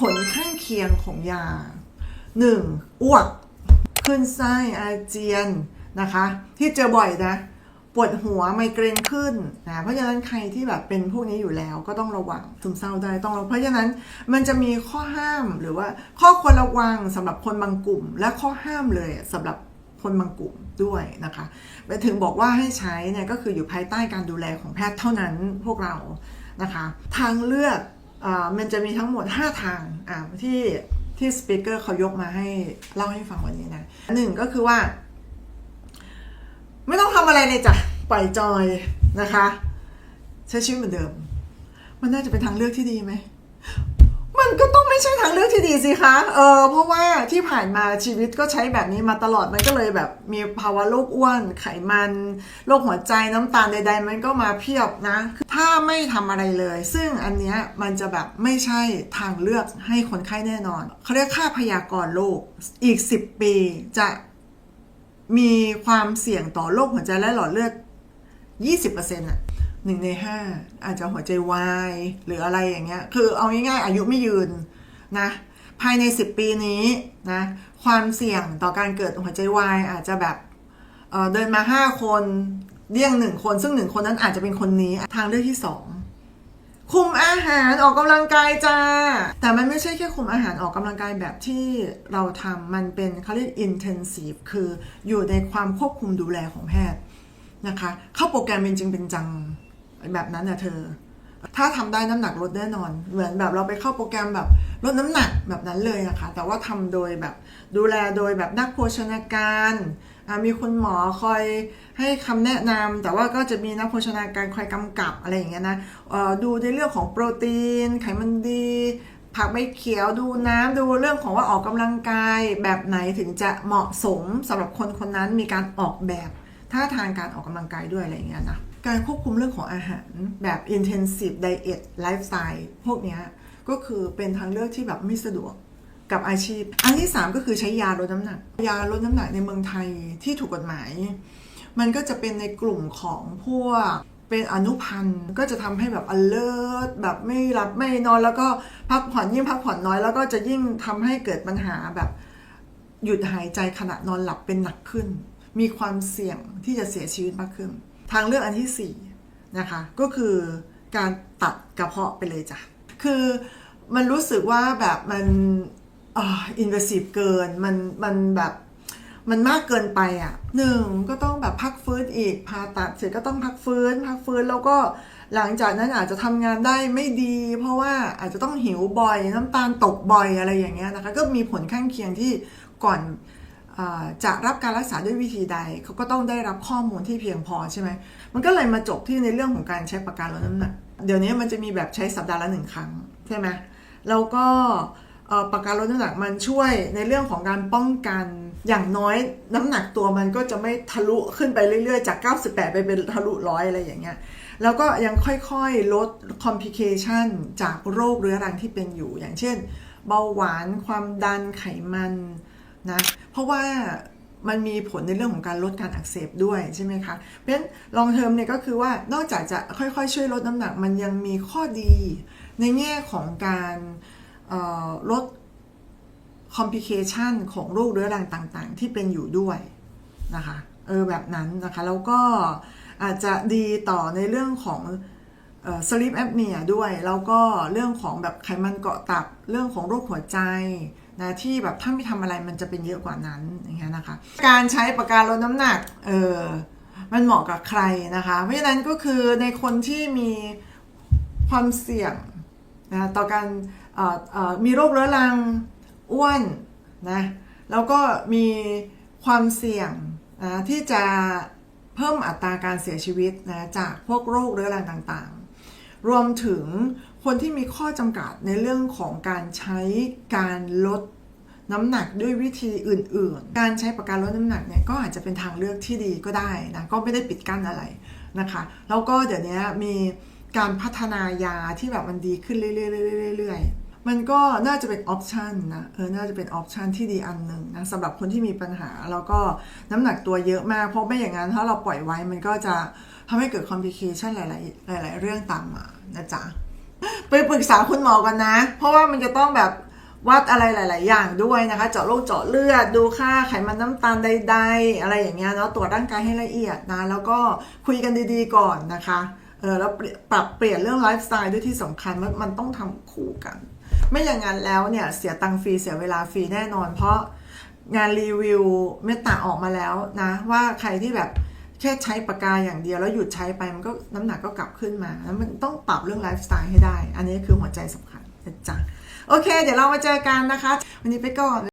ผลข้างเคียงของยา 1. อ้วก ขึ้นไส้อาเจียนนะคะ ที่เจอบ่อยนะปวดหัวไมเกรนขึ้นนะเพราะฉะนั้นใครที่แบบเป็นพวกนี้อยู่แล้วก็ต้องระวังซึมเศร้าได้ต้องระวังเพราะฉะนั้นมันจะมีข้อห้ามหรือว่าข้อควรระวังสำหรับคนบางกลุ่ม และข้อห้ามเลยสำหรับคนบางกลุ่มด้วยนะคะไปถึงบอกว่าให้ใช้เนี่ยก็คืออยู่ภายใต้การดูแลของแพทย์เท่านั้นพวกเรานะคะ ทางเลือก มันจะมีทั้งหมด 5 ทางที่ที่สปีกเกอร์เขายกมาให้เล่าให้ฟังวันนี้นะหนึ่งก็คือว่า ไม่ต้องทำอะไรเลยจ้ะปล่อยจอยนะคะ ใช้ชีวิตเหมือนเดิม มันน่าจะเป็นทางเลือกที่ดีไหม มันก็ต้องไม่ใช่ทางเลือกที่ดีสิคะ เออเพราะว่าที่ผ่านมาชีวิตก็ใช้แบบนี้มาตลอดมันก็เลยแบบมีภาวะโรคอ้วน ไขมันโรคหัวใจน้ำตาลใด ๆ มันก็มาเพียบนะ ถ้าไม่ทำอะไรเลย ซึ่งอันเนี้ยมันจะแบบไม่ใช่ทางเลือกให้คนไข้แน่นอนเขาเรียกค่าพยากรณ์โรคอีก 10 ปีจะมีความเสี่ยงต่อโรคหัวใจและหลอดเลือด20%อะ หนึ่งในห้าอาจจะหัวใจวายหรืออะไรอย่างเงี้ย คือเอาง่ายๆอายุไม่ยืนนะ ภายใน 10 ปีนี้นะ ความเสี่ยงต่อการเกิดหัวใจวายอาจจะแบบเเดินมา 5 คนเลี่ยงหนึ่งคน ซึ่งหนึ่งคนนั้นอาจจะเป็นคนนี้ทางเลือกที่ 2 คุมอาหารออกกำลังกายจ้า แต่มันไม่ใช่แค่คุมอาหารออกกำลังกายแบบที่เราทำมันเป็นเขาเรียก intensive คืออยู่ในความควบคุมดูแลของแพทย์นะคะ เข้าโปรแกรมเป็นจริงเป็นจัง แบบนั้นนะเธอ ถ้าทำได้น้ำหนักลดแน่นอน เหมือนแบบเราไปเข้าโปรแกรมแบบลดน้ำหนักแบบนั้นเลยนะคะ แต่ว่าทำโดยแบบดูแลโดยแบบนักโภชนาการมีคุณหมอคอยให้คำแนะนำแต่ว่าก็จะมีนักโภชนาการคอยกำกับอะไรอย่างเงี้ยนะดูในเรื่องของโปรตีน ไขมันดี ผักใบเขียวดูน้ำดูเรื่องของว่าออกกำลังกายแบบไหนถึงจะเหมาะสมสำหรับคนคนนั้นมีการออกแบบท่าทางการออกกำลังกายด้วยอะไรอย่างเงี้ยนะ การควบคุมเรื่องของอาหารแบบ intensive diet lifestyle พวกนี้ก็คือเป็นทางเลือกที่แบบไม่สะดวกกับอาชีพ อันที่ 3 ก็คือใช้ยาลดน้ำหนัก ยาลดน้ำหนักในเมืองไทยที่ถูกกฎหมาย มันก็จะเป็นในกลุ่มของพวกเป็นอนุพันธ์ก็จะทำให้แบบ alert แบบไม่หลับไม่นอน แล้วก็พักผ่อนยิ่งพักผ่อนน้อย แล้วก็จะยิ่งทำให้เกิดปัญหาแบบหยุดหายใจขณะนอนหลับเป็นหนักขึ้น มีความเสี่ยงที่จะเสียชีวิตมากขึ้น ทางเลือกอันที่4นะคะก็คือการตัดกระเพาะไปเลยจ้ะ คือมันรู้สึกว่าแบบมันอินเวสีฟเกินมันมันแบบมันมากเกินไปอะหนึ่งก็ต้องแบบพักฟื้นอีกผ่าตัดเสร็จก็ต้องพักฟื้น พักฟื้นแล้วก็หลังจากนั้นอาจจะทำงานได้ไม่ดี เพราะว่าอาจจะต้องหิวบ่อย น้ำตาลตกบ่อยอะไรอย่างเงี้ยนะคะ ก็มีผลข้างเคียงที่ก่อน จะรับการรักษาด้วยวิธีใดเขาก็ต้องได้รับข้อมูลที่เพียงพอใช่ไหมมันก็เลยมาจบที่ในเรื่องของการใช้ปากกาลดน้ำหนักเดี๋ยวนี้มันจะมีแบบใช้สัปดาห์ละหนึ่งครั้งใช่ไหมแล้วก็ปากกาลดน้ำหนักมันช่วยในเรื่องของการป้องกันอย่างน้อยน้ำหนักตัวมันก็จะไม่ทะลุขึ้นไปเรื่อยๆ จาก 98 ไปเป็นทะลุร้อยอะไรอย่างเงี้ยแล้วก็ยังค่อยๆ ลด complication จากโรคเรื้อรังที่เป็นอยู่ อย่างเช่น เบาหวานความดันไขมัน นะ เพราะว่ามันมีผลในเรื่องของการลดการอักเสบด้วยใช่ไหมคะ เพราะฉะนั้นลองเทอมเนี่ยก็คือว่านอกจากจะค่อยๆ ช่วยลดน้ำหนักมันยังมีข้อดี ในแง่ของการลด complication ของโรคเรื้อรังต่างๆ ที่เป็นอยู่ด้วยนะคะ เออแบบนั้นนะคะ แล้วก็อาจจะดีต่อในเรื่องของ เอ่อ sleep apnea ด้วย แล้วก็เรื่องของแบบไขมันเกาะตับ เรื่องของโรคหัวใจนะที่แบบถ้าไม่ทำอะไรมันจะเป็นเยอะกว่านั้นอย่างเงี้ยนะคะ การใช้ปากกาลดน้ำหนักเออมันเหมาะกับใครนะคะ เพราะฉะนั้นก็คือในคนที่มีความเสี่ยงนะต่อการมีโรคเรื้อรังอ้วนนะแล้วก็มีความเสี่ยงนะที่จะเพิ่มอัตราการเสียชีวิตนะจากพวกโรคเรื้อรังต่าง รวมถึงคนที่มีข้อจำกัดในเรื่องของการใช้การลดน้ำหนักด้วยวิธีอื่น ๆ การใช้ปากกาลดน้ำหนักเนี่ยก็อาจจะเป็นทางเลือกที่ดีก็ได้นะก็ไม่ได้ปิดกั้นอะไรนะคะแล้วก็เดี๋ยวนี้มีการพัฒนายาที่แบบมันดีขึ้นเรื่อยๆๆๆๆ มันก็น่าจะเป็นออปชันนะเออน่าจะเป็นออปชันที่ดีอันหนึ่งนะสำหรับคนที่มีปัญหา แล้วก็น้ำหนักตัวเยอะมาก เพราะไม่อย่างนั้น ถ้าเราปล่อยไว้มันก็จะทำให้เกิดคอมพลิเคชันหลาย ๆ หลาย ๆ เรื่องตามมานะจ๊ะไปปรึกษาคุณหมอกันนะ เพราะว่ามันจะต้องแบบวัดอะไรหลาย ๆ อย่างด้วยนะคะ เจาะโรคเจาะเลือด ดูค่าไขมันน้ำตาลใด ๆ อะไรอย่างเงี้ยเนาะตรวจร่างกายให้ละเอียดนะ แล้วก็คุยกันดี ๆ ก่อนนะคะ เออแล้วปรับเปลี่ยนเรื่องไลฟ์สไตล์ด้วยที่สำคัญมันมันต้องทำคู่กัน ไม่อย่างนั้นแล้วเนี่ยเสียตังค์ฟรีเสียเวลาฟรีแน่นอน เพราะงานรีวิวเมตตาออกมาแล้วนะ ว่าใครที่แบบแค่ใช้ปากกาอย่างเดียวแล้วหยุดใช้ไปมันก็น้ำหนักก็กลับขึ้นมาแล้วมันต้องปรับเรื่องไลฟ์สไตล์ให้ได้ อันนี้คือหัวใจสำคัญนะจ๊ะโอเค เดี๋ยวเรามาเจอกันนะคะ วันนี้ไปก่อน